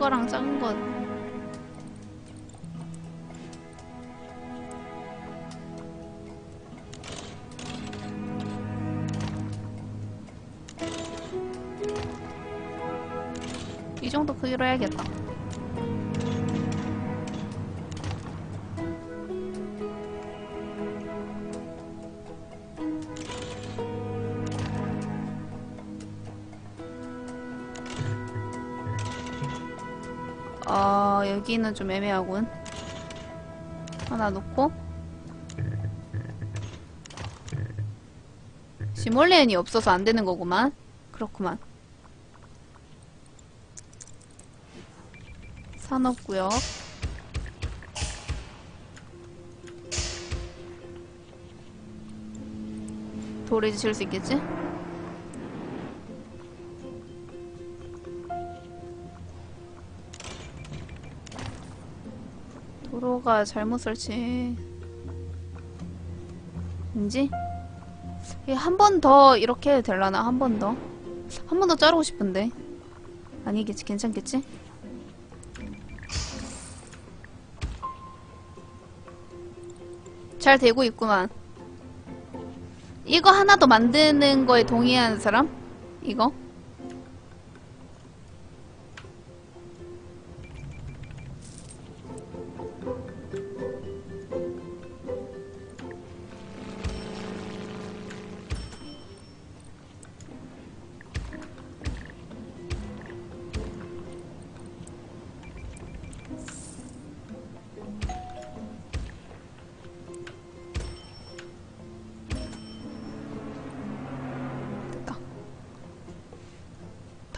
거랑 작은 거이 정도 크기로 해야겠다. 어, 여기는 좀 애매하군. 하나 놓고. 시몰레온이 없어서 안 되는 거구만. 그렇구만. 산업구역. 돌에 지을 수 있겠지? 도로가 잘못 설치. 인지? 한 번 더 이렇게 될라나? 한 번 더? 한 번 더 자르고 싶은데. 아니겠지? 괜찮겠지? 잘 되고 있구만. 이거 하나 더 만드는 거에 동의하는 사람? 이거?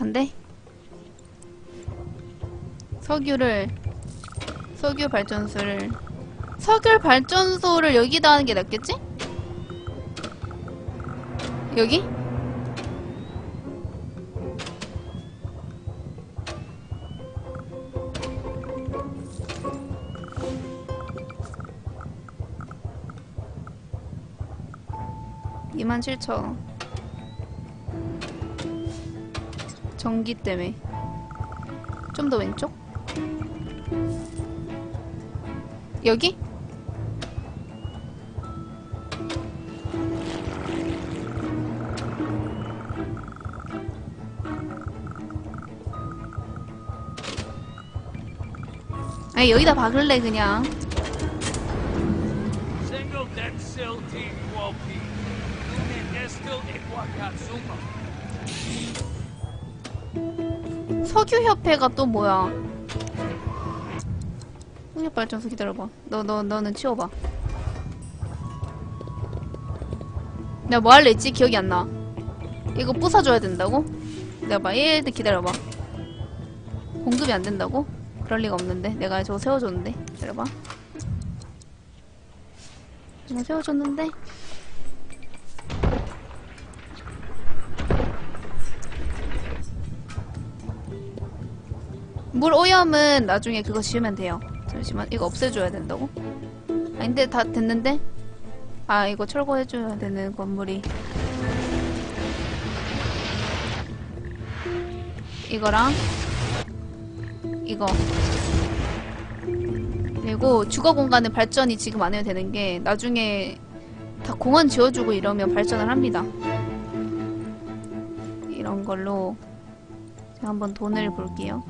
반대. 석유를 석유 발전소를 석유 발전소를 여기다 하는 게 낫겠지? 여기? 이만 칠천 전기 때문에 좀 더 왼쪽? 여기? 아니 여기다 박을래 그냥 석유협회가 또 뭐야? 풍력발전소 기다려봐. 너 너 너는 치워봐. 내가 뭐 할래 했지? 기억이 안나. 이거 부숴줘야 된다고? 내가 봐 얘들 기다려봐. 공급이 안 된다고? 그럴 리가 없는데. 내가 저거 세워줬는데. 기다려봐. 내가 세워줬는데 물 오염은 나중에 그거 지우면 돼요. 잠시만, 이거 없애줘야 된다고? 아닌데, 다 됐는데? 아, 이거 철거해줘야 되는 건물이. 이거랑, 이거. 그리고 주거 공간은 발전이 지금 안 해도 되는 게, 나중에 다 공원 지어주고 이러면 발전을 합니다. 이런 걸로, 제가 한번 돈을 볼게요.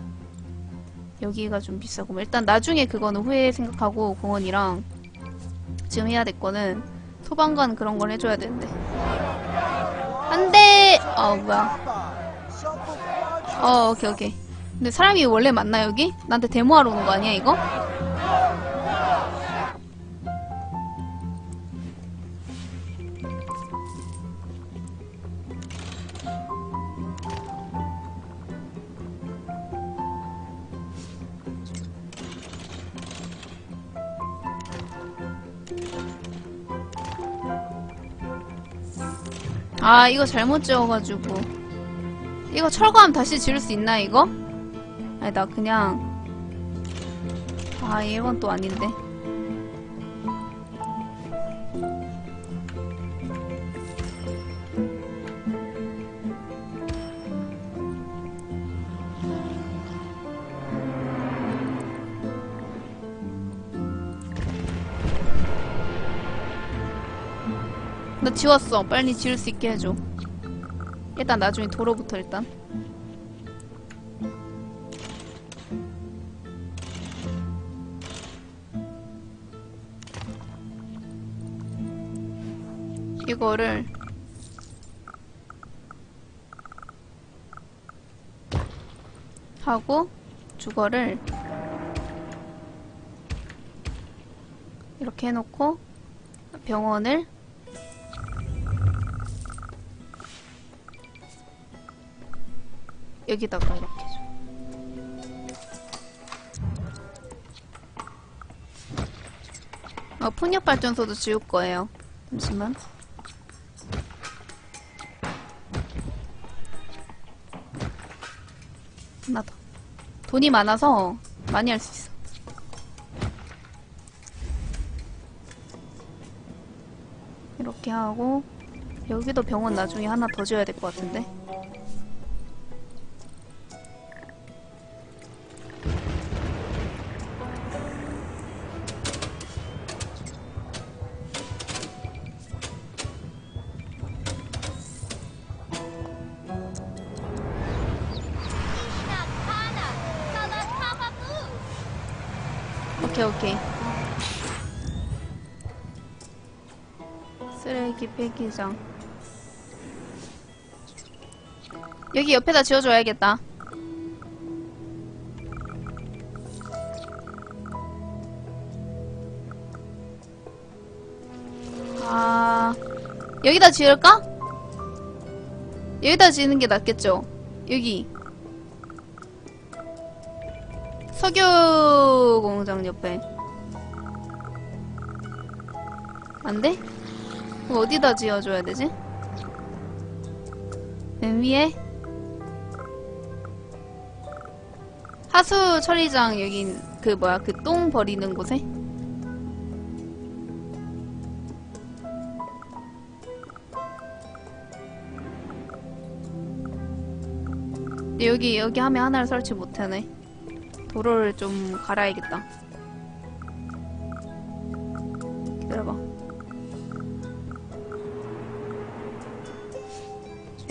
여기가 좀 비싸고 일단 나중에 그거는 후에 생각하고 공원이랑 지금 해야 될 거는 소방관 그런 걸 해줘야 되는데 안돼 어 뭐야 어 오케이 오케이 근데 사람이 원래 많나 여기? 나한테 데모하러 오는 거 아니야 이거? 아 이거 잘못 지어가지고. 이거 철거하면 다시 지을 수 있나 이거? 아니 나 그냥. 아 이건 또 아닌데 나 지웠어. 빨리 지울 수 있게 해줘. 일단 나중에 도로부터 일단. 이거를 하고 주거를 이렇게 해놓고 병원을 여기다가 이렇게 줘. 어, 풍력 발전소도 지울 거예요. 잠시만. 하나 더. 돈이 많아서 많이 할 수 있어. 이렇게 하고 여기도 병원 나중에 하나 더 지어야 될 것 같은데. 폐기장. 여기 옆에다 지어줘야겠다. 아, 여기다 지을까? 여기다 지는 게 낫겠죠? 여기. 석유 공장 옆에. 안 돼? 어디다 지어줘야 되지? 맨 위에? 하수 처리장 여기 그 뭐야 그 똥 버리는 곳에? 여기 여기 하면 하나를 설치 못하네. 도로를 좀 갈아야겠다.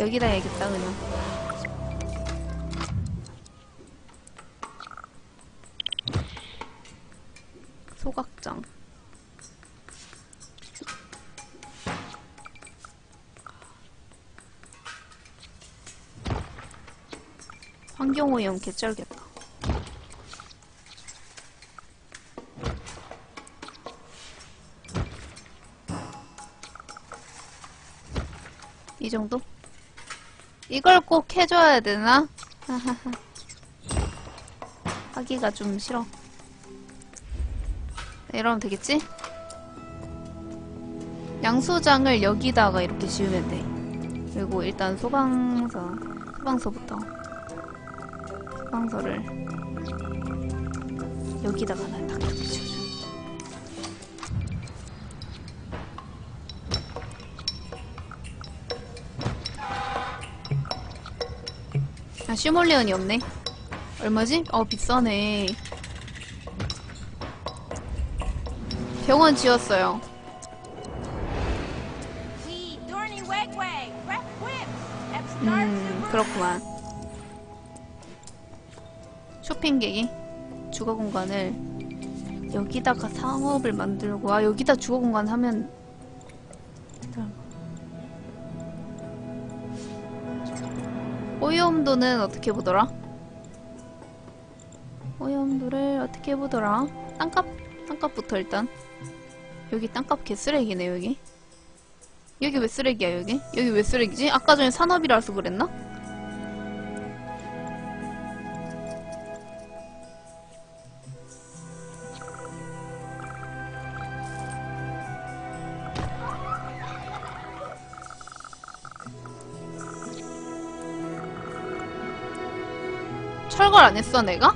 여기다 해야겠다, 그냥. 소각장. 환경오염 개쩔겠다. 이 정도? 이걸 꼭 해줘야 되나? 하기가 좀 싫어. 네, 이러면 되겠지? 양소장을 여기다가 이렇게 지으면 돼. 그리고 일단 소방서, 소방서부터. 소방서를 여기다가 하나 딱 이렇게 지어 아, 슈몰레온이 없네. 얼마지? 어, 비싸네. 병원 지었어요. 음, 그렇구만. 쇼핑객이 주거 공간을 여기다가 상업을 만들고, 아, 여기다 주거 공간 하면. 오염도는 어떻게 보더라? 오염도를 어떻게 보더라? 땅값? 땅값부터 일단. 여기 땅값 개쓰레기네, 여기. 여기 왜 쓰레기야, 여기? 여기 왜 쓰레기지? 아까 전에 산업이라서 그랬나? 철거 안 했어, 내가?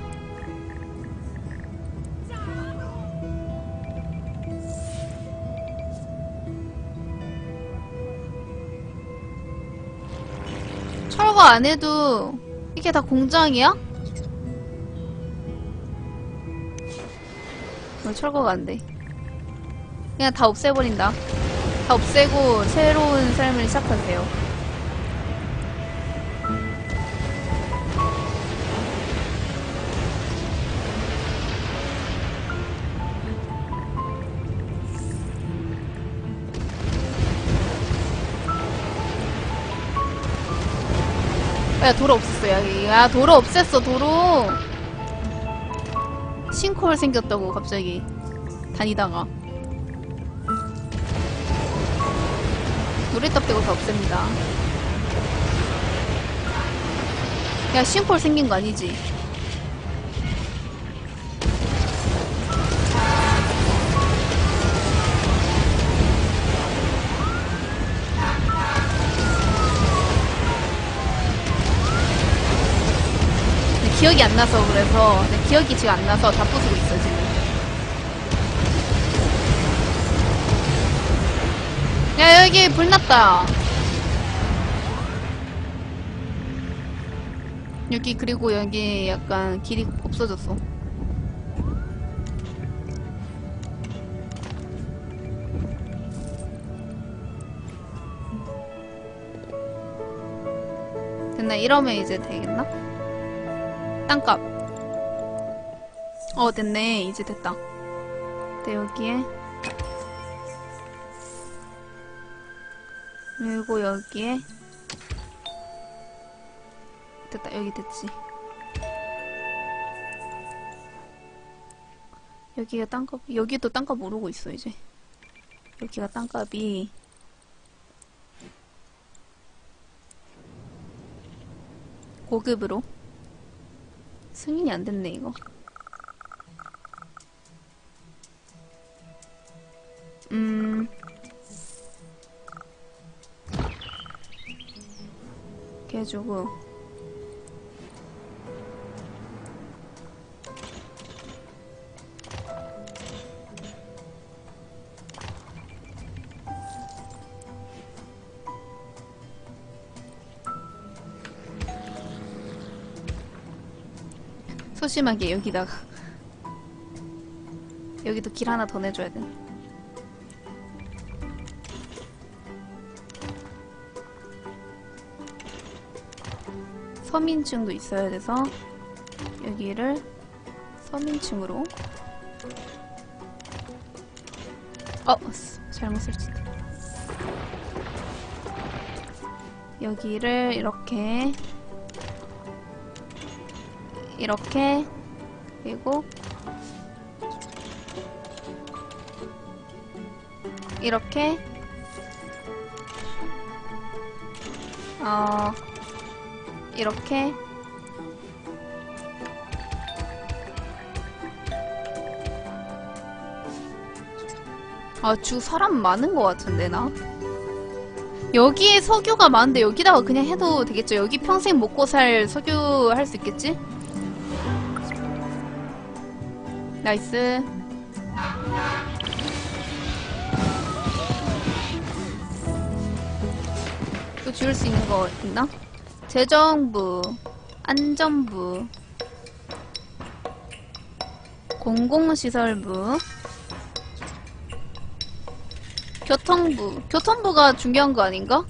철거 안 해도 이게 다 공장이야? 왜 철거가 안 돼? 그냥 다 없애버린다. 다 없애고 새로운 삶을 시작하세요. 야 도로 없앴어 야, 야 도로 없앴어 도로. 싱크홀 생겼다고 갑자기. 다니다가. 누리떡 빼고 다 없앱니다. 야 싱크홀 생긴 거 아니지 기억이 안 나서 그래서 기억이 지금 안 나서 다 부수고 있어 지금. 야 여기 불 났다. 여기 그리고 여기 약간 길이 없어졌어. 됐나 이러면 이제 되겠나? 땅값. 어 됐네. 이제 됐다. 네 여기에. 그리고 여기에. 됐다. 여기 됐지. 여기가 땅값 여기도 땅값 오르고 있어 이제. 여기가 땅값이. 고급으로 승인이 안 됐네 이거. 음. 이렇게 소심하게 여기다가. 여기도 길 하나 더 내줘야 돼. 서민층도 있어야 돼서 여기를 서민층으로. 어 쓰- 잘못 설치했다 여기를 이렇게 이렇게 그리고 이렇게. 어 이렇게. 아주 사람 많은 것 같은데 나? 여기에 석유가 많은데 여기다가 그냥 해도 되겠죠? 여기 평생 먹고 살 석유 할 수 있겠지? 나이스 또 지울 수 있는 거 있나? 재정부 안전부 공공시설부 교통부 교통부가 중요한 거 아닌가?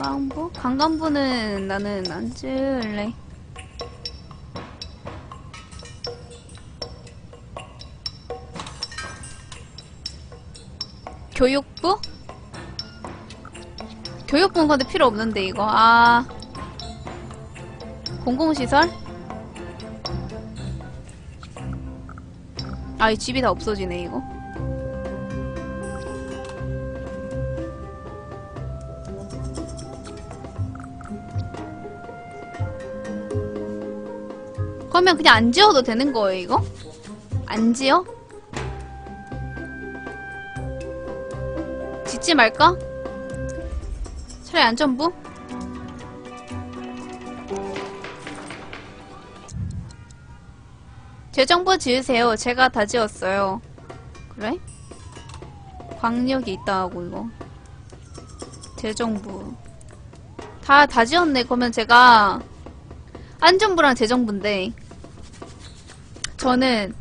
관광부? 관광부는 나는 안 지을래. 교육부? 교육부는 근데 필요 없는데 이거 아 공공시설? 아이 집이 다 없어지네 이거 그러면 그냥 안 지어도 되는 거예요, 이거? 안 지어? 짓지 말까? 차라리 안전부? 재정부 지으세요. 제가 다 지었어요. 그래? 광역이 있다 하고, 이거. 재정부. 다, 다 지었네. 그러면 제가, 안전부랑 재정부인데, 저는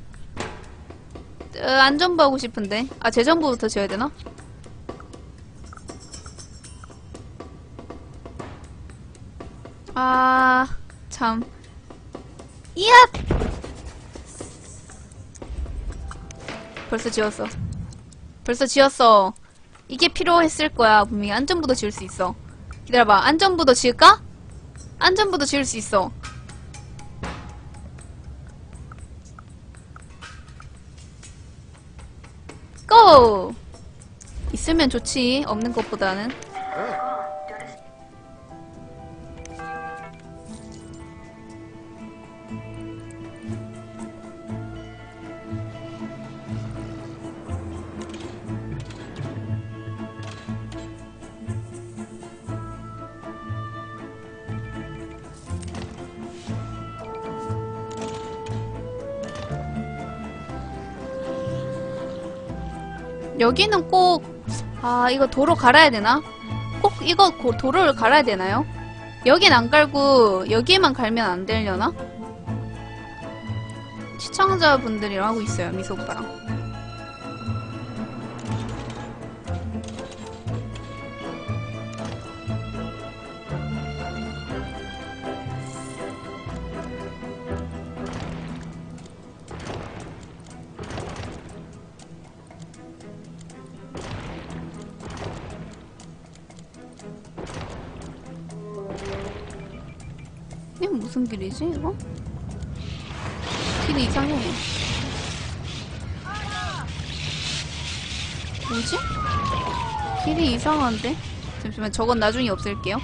어, 안전부 하고 싶은데 아 재정부부터 지어야 되나? 아, 참. 이야! 벌써 지었어. 벌써 지었어. 이게 필요했을 거야. 분명히 안전부도 지을 수 있어. 기다려봐. 안전부도 지을까? 안전부도 지을 수 있어. 고! 있으면 좋지. 없는 것보다는. 여기는 꼭, 아, 이거 도로 갈아야 되나? 꼭 이거 고- 도로를 갈아야 되나요? 여긴 안 갈고, 여기에만 갈면 안 되려나? 시청자분들이랑 하고 있어요, 미소 오빠랑. 무슨 길이지, 이거? 길이 이상해. 뭐지? 길이 이상한데? 잠시만, 저건 나중에 없앨게요.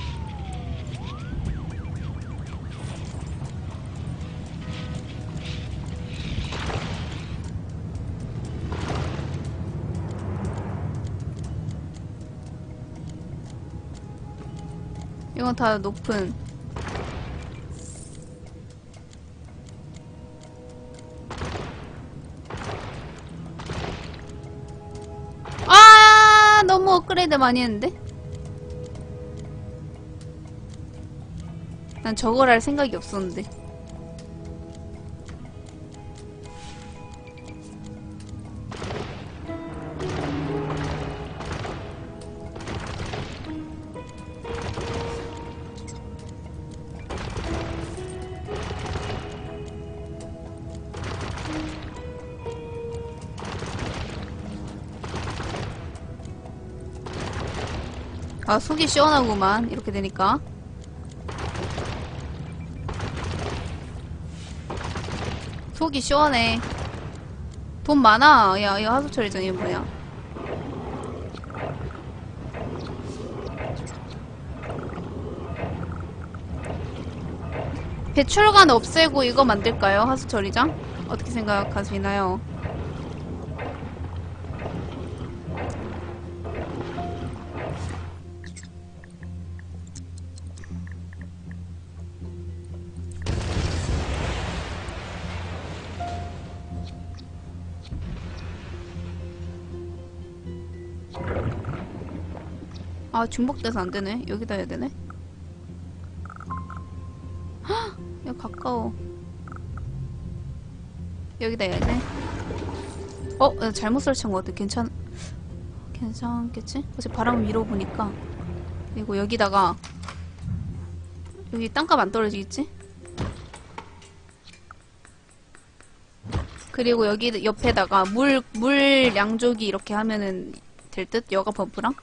이건 다 높은 업그레이드 많이 했는데? 난 저걸 할 생각이 없었는데 아 속이 시원하구만. 이렇게 되니까. 속이 시원해. 돈 많아. 야 이거 하수처리장 이거 뭐야? 배출관 없애고 이거 만들까요? 하수처리장? 어떻게 생각하시나요 아 중복돼서 안 되네. 여기다 해야 되네. 헉! 야 가까워. 여기다 해야 돼. 어, 나 잘못 설치한 것 같아. 괜찮, 괜찮겠지? 어제 바람 위로 보니까. 그리고 여기다가 여기 땅값 안 떨어지겠지? 그리고 여기 옆에다가 물, 물 양조기 이렇게 하면은 될 듯? 여가 버프랑?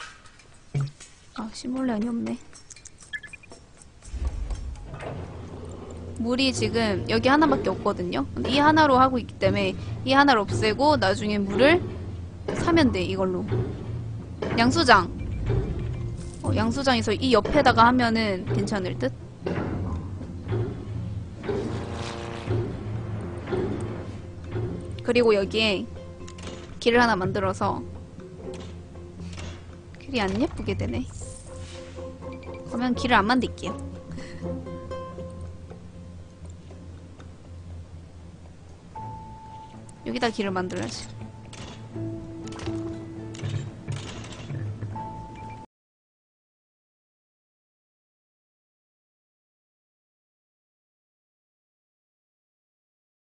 아, 시몰란이 없네. 물이 지금 여기 하나밖에 없거든요. 이 하나로 하고 있기 때문에 이 하나를 없애고 나중에 물을 사면 돼, 이걸로. 양수장. 어, 양수장에서 이 옆에다가 하면은 괜찮을 듯? 그리고 여기에 길을 하나 만들어서 길이 안 예쁘게 되네. 그러면 길을 안 만들게요. 여기다 길을 만들어야지.